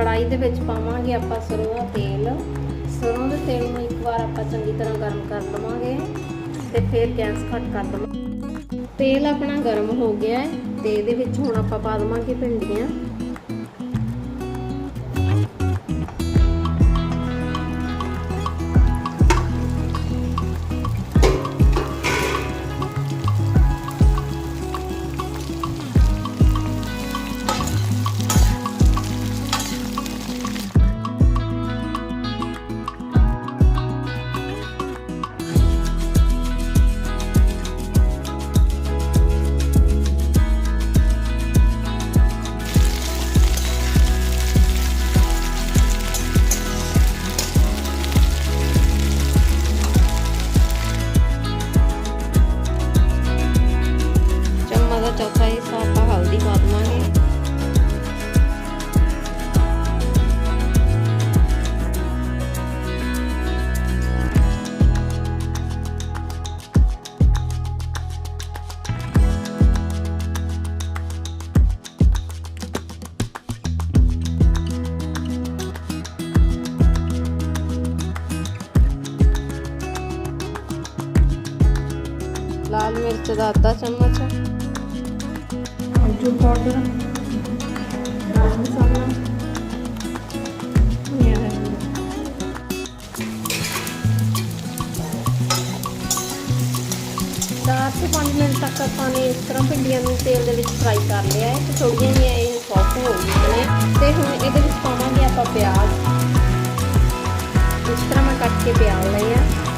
ਕੜਾਈ ਦੇ ਵਿੱਚ ਪਾਵਾਂਗੇ ਆਪਾਂ ਸਰੋਂ ਦਾ ਤੇਲ। ਸਰੋਂ ਦੇ ਤੇਲ ਨੂੰ ਇੱਕ ਵਾਰ ਆਪਾਂ ਚੰਗੀ ਤਰ੍ਹਾਂ ਗਰਮ ਕਰ ਲਵਾਂਗੇ ਤੇ ਫਿਰ ਗੈਸ ਘੱਟ ਕਰ ਦਵਾਂਗੇ ਤੇਲ ਆਪਣਾ ਗਰਮ ਹੋ ਗਿਆ ਹੈ ਤੇ ਇਹਦੇ ਵਿੱਚ ਹੁਣ ਆਪਾਂ ਪਾ ਦਵਾਂਗੇ ਭਿੰਡੀਆਂ। ਲਾਲ ਮਿਰਚ ਦਾ ਅੱਧਾ ਚਮਚ ਅਮਚੂਰ ਪਾਊਡਰ ਗਰਮ ਮਸਾਲਾ ਧਨੀਆ ਚਾਰ ਤੋਂ 5 ਮਿੰਟ ਤੱਕ ਆਪਾਂ ਨੇ ਇਸ ਤਰ੍ਹਾਂ ਭਿੰਡੀਆਂ ਨੂੰ ਤੇਲ ਦੇ ਵਿੱਚ ਫਰਾਈ ਕਰ ਲਿਆ ਹੈ। ਤੇ ਥੋੜੀਆਂ ਜਿਹੀਆਂ ਇਹ ਸੌਫਟ ਹੋ ਗਈਆਂ ਨੇ। ਤੇ ਹੁਣ ਇਹਦੇ ਵਿੱਚ ਪਾਵਾਂਗੇ ਆਪਾਂ ਪਿਆਜ਼। ਇਸ ਤਰ੍ਹਾਂ ਮੈਂ ਕੱਟ ਕੇ ਪਿਆਜ਼ ਲਏ ਆ।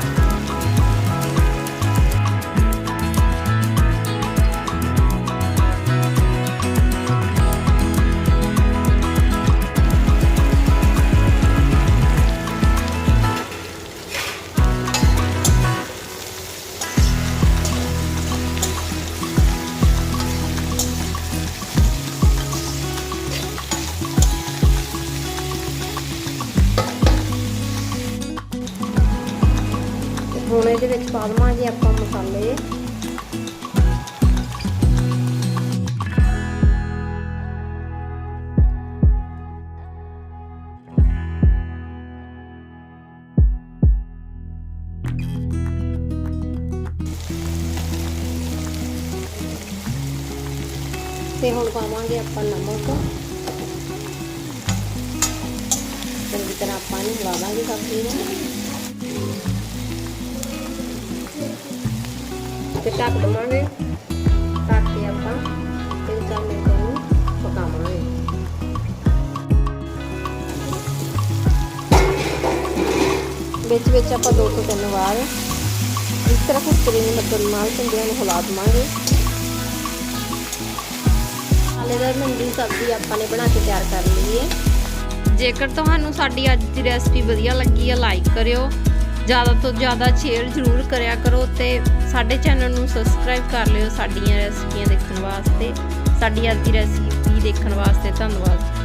ਹੁਣ ਇਹਦੇ ਵਿੱਚ ਪਾ ਦਵਾਂਗੇ ਆਪਾਂ ਮਸਾਲੇ। ਤੇ ਹੁਣ ਪਾਵਾਂਗੇ ਆਪਾਂ ਨਮਕ। ਚੰਗੀ ਤਰ੍ਹਾਂ ਆਪਾਂ ਇਹਨੂੰ ਹਿਲਾ ਦਾਂਗੇ ਸਬਜ਼ੀ ਨੂੰ। ਤੇ ਢੱਕ ਦਵਾਂਗੇ ਢੱਕ ਕੇ ਆਪਾਂ ਤਿੰਨ ਚਾਰ ਮਿੰਟ ਨੂੰ ਪਕਾਵਾਂਗੇ। ਵਿੱਚ ਵਿੱਚ ਆਪਾਂ ਦੋ ਤੋਂ ਤਿੰਨ ਵਾਰ ਇਸ ਤਰ੍ਹਾਂ ਕੁੱਕਰੀ ਦੀ ਮਦਦ ਨਾਲ ਭਿੰਡੀਆਂ ਨੂੰ ਹਿਲਾ ਦਵਾਂਗੇ। ਆਲੇਦਾਰ ਮੰਡੀ ਸਬਜ਼ੀ ਆਪਾਂ ਨੇ ਬਣਾ ਕੇ ਤਿਆਰ ਕਰ ਲਈ ਹੈ। ਜੇਕਰ ਤੁਹਾਨੂੰ ਸਾਡੀ ਅੱਜ ਦੀ ਰੈਸਪੀ ਵਧੀਆ ਲੱਗੀ ਹੈ ਲਾਈਕ ਕਰਿਓ। ਜ਼ਿਆਦਾ ਤੋਂ ਜ਼ਿਆਦਾ ਸ਼ੇਅਰ ਜ਼ਰੂਰ ਕਰਿਆ ਕਰੋ ਤੇ ਸਾਡੇ ਚੈਨਲ ਨੂੰ ਸਬਸਕ੍ਰਾਈਬ ਕਰ ਲਿਓ ਸਾਡੀਆਂ ਰੈਸਪੀਆਂ ਦੇਖਣ ਵਾਸਤੇ, ਸਾਡੀ ਅੱਜ ਦੀ ਰੈਸਪੀ ਦੇਖਣ ਵਾਸਤੇ ਧੰਨਵਾਦ।